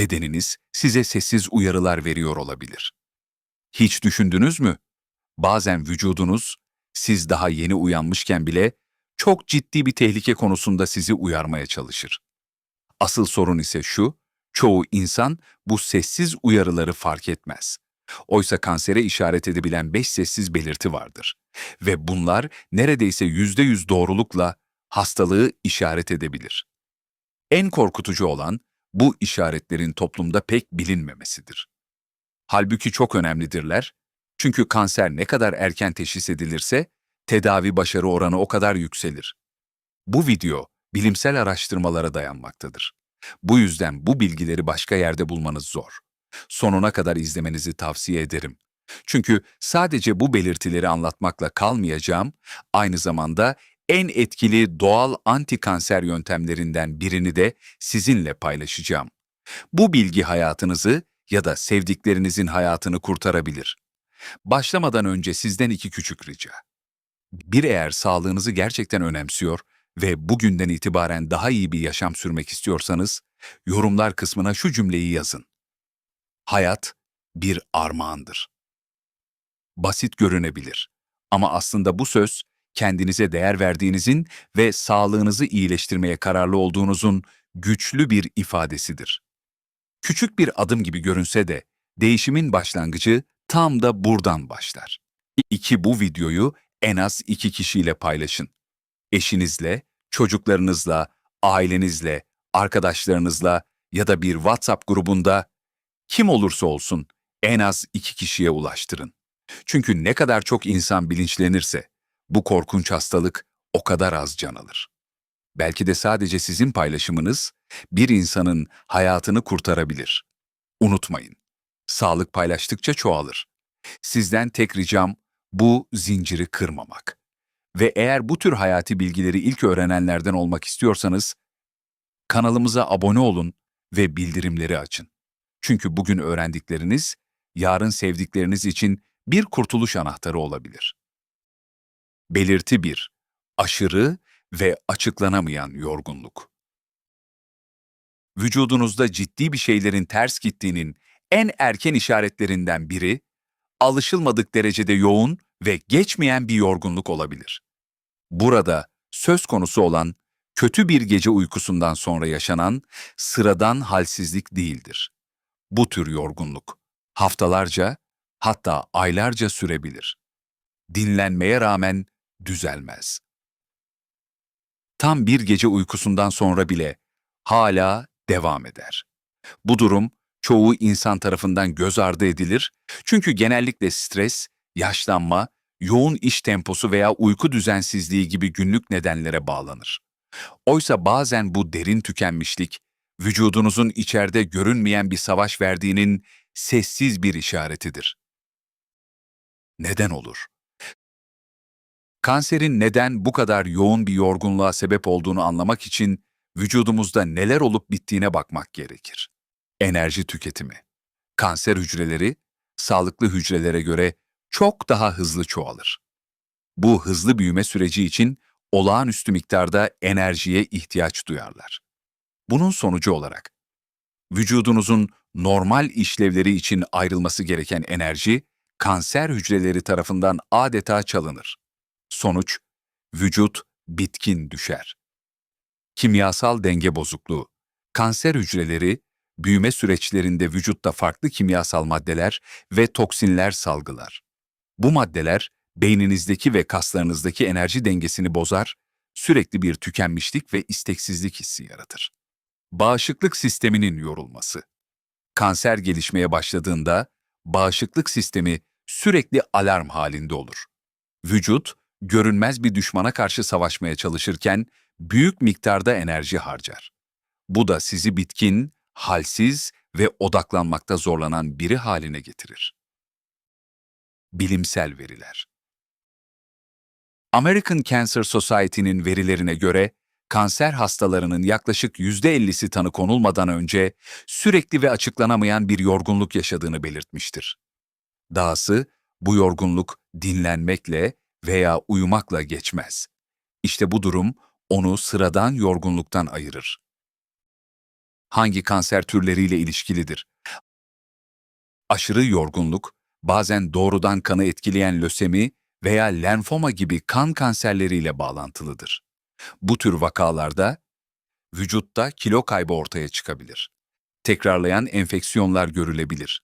bedeniniz size sessiz uyarılar veriyor olabilir. Hiç düşündünüz mü? Bazen vücudunuz siz daha yeni uyanmışken bile çok ciddi bir tehlike konusunda sizi uyarmaya çalışır. Asıl sorun ise şu, çoğu insan bu sessiz uyarıları fark etmez. Oysa kansere işaret edebilen beş sessiz belirti vardır. Ve bunlar neredeyse yüzde yüz doğrulukla hastalığı işaret edebilir. En korkutucu olan bu işaretlerin toplumda pek bilinmemesidir. Halbuki çok önemlidirler. Çünkü kanser ne kadar erken teşhis edilirse tedavi başarı oranı o kadar yükselir. Bu video bilimsel araştırmalara dayanmaktadır. Bu yüzden bu bilgileri başka yerde bulmanız zor. Sonuna kadar izlemenizi tavsiye ederim. Çünkü sadece bu belirtileri anlatmakla kalmayacağım, aynı zamanda en etkili doğal antikanser yöntemlerinden birini de sizinle paylaşacağım. Bu bilgi hayatınızı ya da sevdiklerinizin hayatını kurtarabilir. Başlamadan önce sizden iki küçük rica. Bir eğer sağlığınızı gerçekten önemsiyor ve bugünden itibaren daha iyi bir yaşam sürmek istiyorsanız, yorumlar kısmına şu cümleyi yazın. Hayat bir armağandır. Basit görünebilir ama aslında bu söz kendinize değer verdiğinizin ve sağlığınızı iyileştirmeye kararlı olduğunuzun güçlü bir ifadesidir. Küçük bir adım gibi görünse de değişimin başlangıcı tam da buradan başlar. İki bu videoyu en az iki kişiyle paylaşın. Eşinizle, çocuklarınızla, ailenizle, arkadaşlarınızla ya da bir WhatsApp grubunda kim olursa olsun en az iki kişiye ulaştırın. Çünkü ne kadar çok insan bilinçlenirse bu korkunç hastalık o kadar az can alır. Belki de sadece sizin paylaşımınız bir insanın hayatını kurtarabilir. Unutmayın, sağlık paylaştıkça çoğalır. Sizden tek ricam bu zinciri kırmamak. Ve eğer bu tür hayati bilgileri ilk öğrenenlerden olmak istiyorsanız, kanalımıza abone olun ve bildirimleri açın. Çünkü bugün öğrendikleriniz, yarın sevdikleriniz için bir kurtuluş anahtarı olabilir. Belirti 1. Aşırı ve açıklanamayan yorgunluk. Vücudunuzda ciddi bir şeylerin ters gittiğinin en erken işaretlerinden biri, alışılmadık derecede yoğun ve geçmeyen bir yorgunluk olabilir. Burada söz konusu olan kötü bir gece uykusundan sonra yaşanan sıradan halsizlik değildir. Bu tür yorgunluk haftalarca hatta aylarca sürebilir. Dinlenmeye rağmen düzelmez. Tam bir gece uykusundan sonra bile hala devam eder. Bu durum çoğu insan tarafından göz ardı edilir çünkü genellikle stres, yaşlanma, yoğun iş temposu veya uyku düzensizliği gibi günlük nedenlere bağlanır. Oysa bazen bu derin tükenmişlik, vücudunuzun içeride görünmeyen bir savaş verdiğinin sessiz bir işaretidir. Neden olur? Kanserin neden bu kadar yoğun bir yorgunluğa sebep olduğunu anlamak için vücudumuzda neler olup bittiğine bakmak gerekir. Enerji tüketimi. Kanser hücreleri, sağlıklı hücrelere göre çok daha hızlı çoğalır. Bu hızlı büyüme süreci için olağanüstü miktarda enerjiye ihtiyaç duyarlar. Bunun sonucu olarak vücudunuzun normal işlevleri için ayrılması gereken enerji kanser hücreleri tarafından adeta çalınır. Sonuç, vücut bitkin düşer. Kimyasal denge bozukluğu. Kanser hücreleri büyüme süreçlerinde vücutta farklı kimyasal maddeler ve toksinler salgılar. Bu maddeler beyninizdeki ve kaslarınızdaki enerji dengesini bozar, sürekli bir tükenmişlik ve isteksizlik hissi yaratır. Bağışıklık sisteminin yorulması. Kanser gelişmeye başladığında bağışıklık sistemi sürekli alarm halinde olur. Vücut, görünmez bir düşmana karşı savaşmaya çalışırken büyük miktarda enerji harcar. Bu da sizi bitkin, halsiz ve odaklanmakta zorlanan biri haline getirir. Bilimsel veriler American Cancer Society'nin verilerine göre kanser hastalarının yaklaşık %50'si tanı konulmadan önce sürekli ve açıklanamayan bir yorgunluk yaşadığını belirtmiştir. Dahası bu yorgunluk dinlenmekle veya uyumakla geçmez. İşte bu durum onu sıradan yorgunluktan ayırır. hangi kanser türleriyle ilişkilidir? Aşırı yorgunluk, bazen doğrudan kanı etkileyen lösemi veya lenfoma gibi kan kanserleriyle bağlantılıdır. Bu tür vakalarda vücutta kilo kaybı ortaya çıkabilir. Tekrarlayan enfeksiyonlar görülebilir.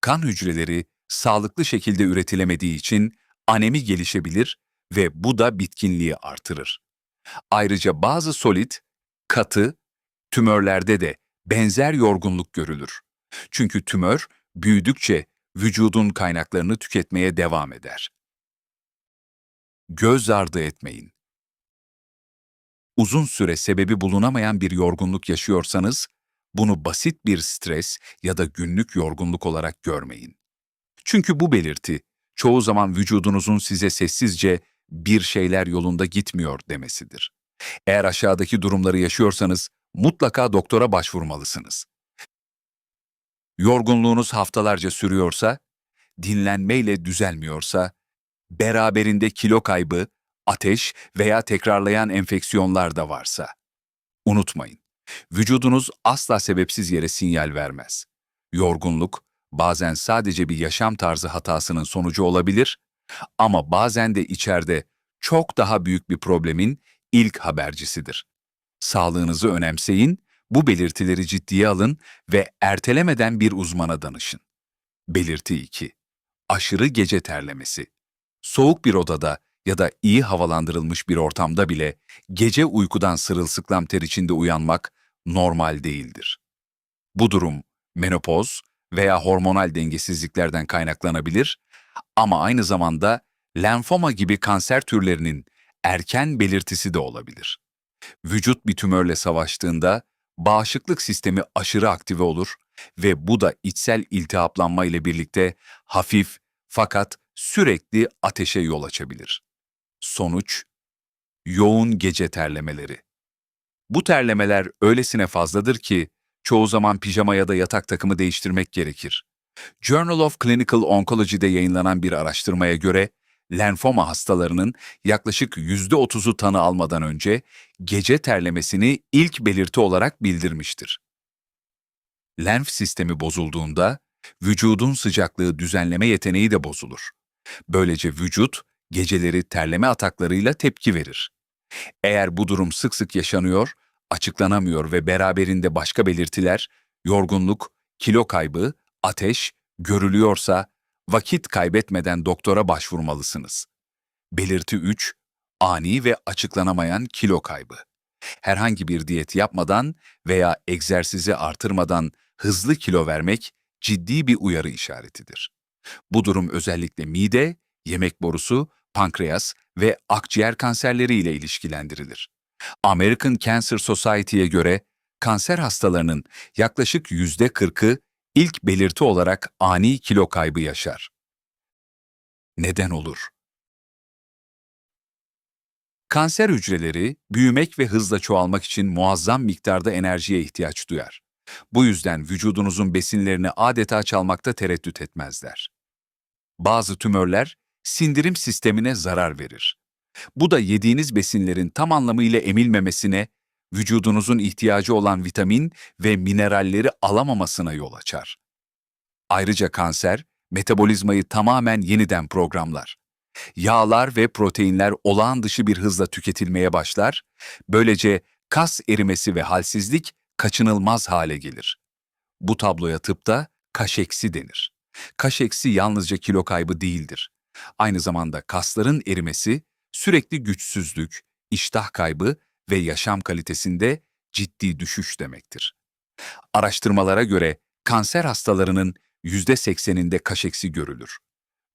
Kan hücreleri sağlıklı şekilde üretilemediği için anemi gelişebilir ve bu da bitkinliği artırır. Ayrıca bazı solit, katı, tümörlerde de benzer yorgunluk görülür. Çünkü tümör büyüdükçe vücudun kaynaklarını tüketmeye devam eder. Göz ardı etmeyin. Uzun süre sebebi bulunamayan bir yorgunluk yaşıyorsanız, bunu basit bir stres ya da günlük yorgunluk olarak görmeyin. Çünkü bu belirti, çoğu zaman vücudunuzun size sessizce bir şeyler yolunda gitmiyor demesidir. Eğer aşağıdaki durumları yaşıyorsanız, mutlaka doktora başvurmalısınız. Yorgunluğunuz haftalarca sürüyorsa, dinlenmeyle düzelmiyorsa, beraberinde kilo kaybı, ateş veya tekrarlayan enfeksiyonlar da varsa. Unutmayın, vücudunuz asla sebepsiz yere sinyal vermez. Yorgunluk bazen sadece bir yaşam tarzı hatasının sonucu olabilir ama bazen de içeride çok daha büyük bir problemin ilk habercisidir. Sağlığınızı önemseyin, bu belirtileri ciddiye alın ve ertelemeden bir uzmana danışın. Belirti 2. Aşırı gece terlemesi. Soğuk bir odada ya da iyi havalandırılmış bir ortamda bile gece uykudan sırılsıklam ter içinde uyanmak normal değildir. Bu durum menopoz veya hormonal dengesizliklerden kaynaklanabilir ama aynı zamanda lenfoma gibi kanser türlerinin erken belirtisi de olabilir. Vücut bir tümörle savaştığında bağışıklık sistemi aşırı aktive olur ve bu da içsel iltihaplanma ile birlikte hafif fakat sürekli ateşe yol açabilir. Sonuç, yoğun gece terlemeleri. Bu terlemeler öylesine fazladır ki çoğu zaman pijama ya da yatak takımı değiştirmek gerekir. Journal of Clinical Oncology'de yayınlanan bir araştırmaya göre lenfoma hastalarının yaklaşık %30'u tanı almadan önce gece terlemesini ilk belirti olarak bildirmiştir. Lenf sistemi bozulduğunda vücudun sıcaklığı düzenleme yeteneği de bozulur. Böylece vücut geceleri terleme ataklarıyla tepki verir. Eğer bu durum sık sık yaşanıyor, açıklanamıyor ve beraberinde başka belirtiler, yorgunluk, kilo kaybı, ateş görülüyorsa vakit kaybetmeden doktora başvurmalısınız. Belirti 3. Ani ve açıklanamayan kilo kaybı. Herhangi bir diyet yapmadan veya egzersizi artırmadan hızlı kilo vermek ciddi bir uyarı işaretidir. Bu durum özellikle mide, yemek borusu, pankreas ve akciğer kanserleri ile ilişkilendirilir. American Cancer Society'ye göre kanser hastalarının yaklaşık yüzde 40'ı ilk belirti olarak ani kilo kaybı yaşar. Neden olur? Kanser hücreleri büyümek ve hızla çoğalmak için muazzam miktarda enerjiye ihtiyaç duyar. Bu yüzden vücudunuzun besinlerini adeta çalmakta tereddüt etmezler. Bazı tümörler sindirim sistemine zarar verir. Bu da yediğiniz besinlerin tam anlamıyla emilmemesine, vücudunuzun ihtiyacı olan vitamin ve mineralleri alamamasına yol açar. Ayrıca kanser, metabolizmayı tamamen yeniden programlar. Yağlar ve proteinler olağan dışı bir hızla tüketilmeye başlar, böylece kas erimesi ve halsizlik kaçınılmaz hale gelir. Bu tabloya tıpta kaşeksi denir. Kaşeksi yalnızca kilo kaybı değildir. Aynı zamanda kasların erimesi, sürekli güçsüzlük, iştah kaybı ve yaşam kalitesinde ciddi düşüş demektir. Araştırmalara göre kanser hastalarının %80'inde kaşeksi görülür.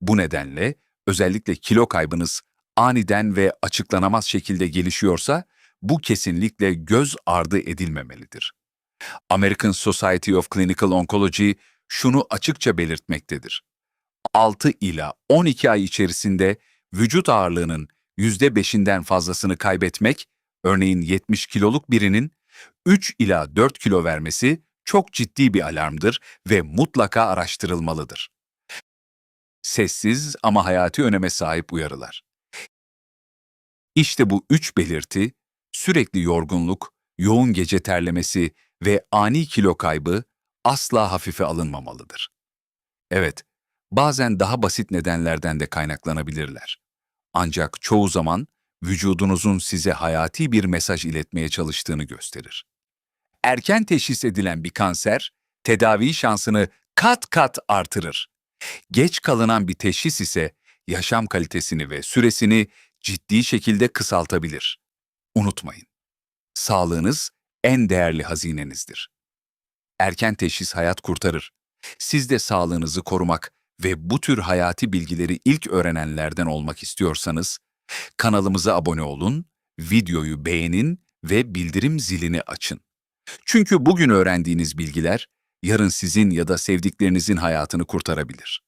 Bu nedenle özellikle kilo kaybınız aniden ve açıklanamaz şekilde gelişiyorsa bu kesinlikle göz ardı edilmemelidir. American Society of Clinical Oncology şunu açıkça belirtmektedir. 6 ila 12 ay içerisinde vücut ağırlığının %5'inden fazlasını kaybetmek, örneğin 70 kiloluk birinin 3 ila 4 kilo vermesi çok ciddi bir alarmdır ve mutlaka araştırılmalıdır. Sessiz ama hayati öneme sahip uyarılar. İşte bu üç belirti, sürekli yorgunluk, yoğun gece terlemesi ve ani kilo kaybı asla hafife alınmamalıdır. Evet, bazen daha basit nedenlerden de kaynaklanabilirler. Ancak çoğu zaman vücudunuzun size hayati bir mesaj iletmeye çalıştığını gösterir. Erken teşhis edilen bir kanser, tedavi şansını kat kat artırır. Geç kalınan bir teşhis ise yaşam kalitesini ve süresini ciddi şekilde kısaltabilir. Unutmayın, sağlığınız en değerli hazinenizdir. Erken teşhis hayat kurtarır. Siz de sağlığınızı korumak ve bu tür hayati bilgileri ilk öğrenenlerden olmak istiyorsanız, kanalımıza abone olun, videoyu beğenin ve bildirim zilini açın. Çünkü bugün öğrendiğiniz bilgiler, yarın sizin ya da sevdiklerinizin hayatını kurtarabilir.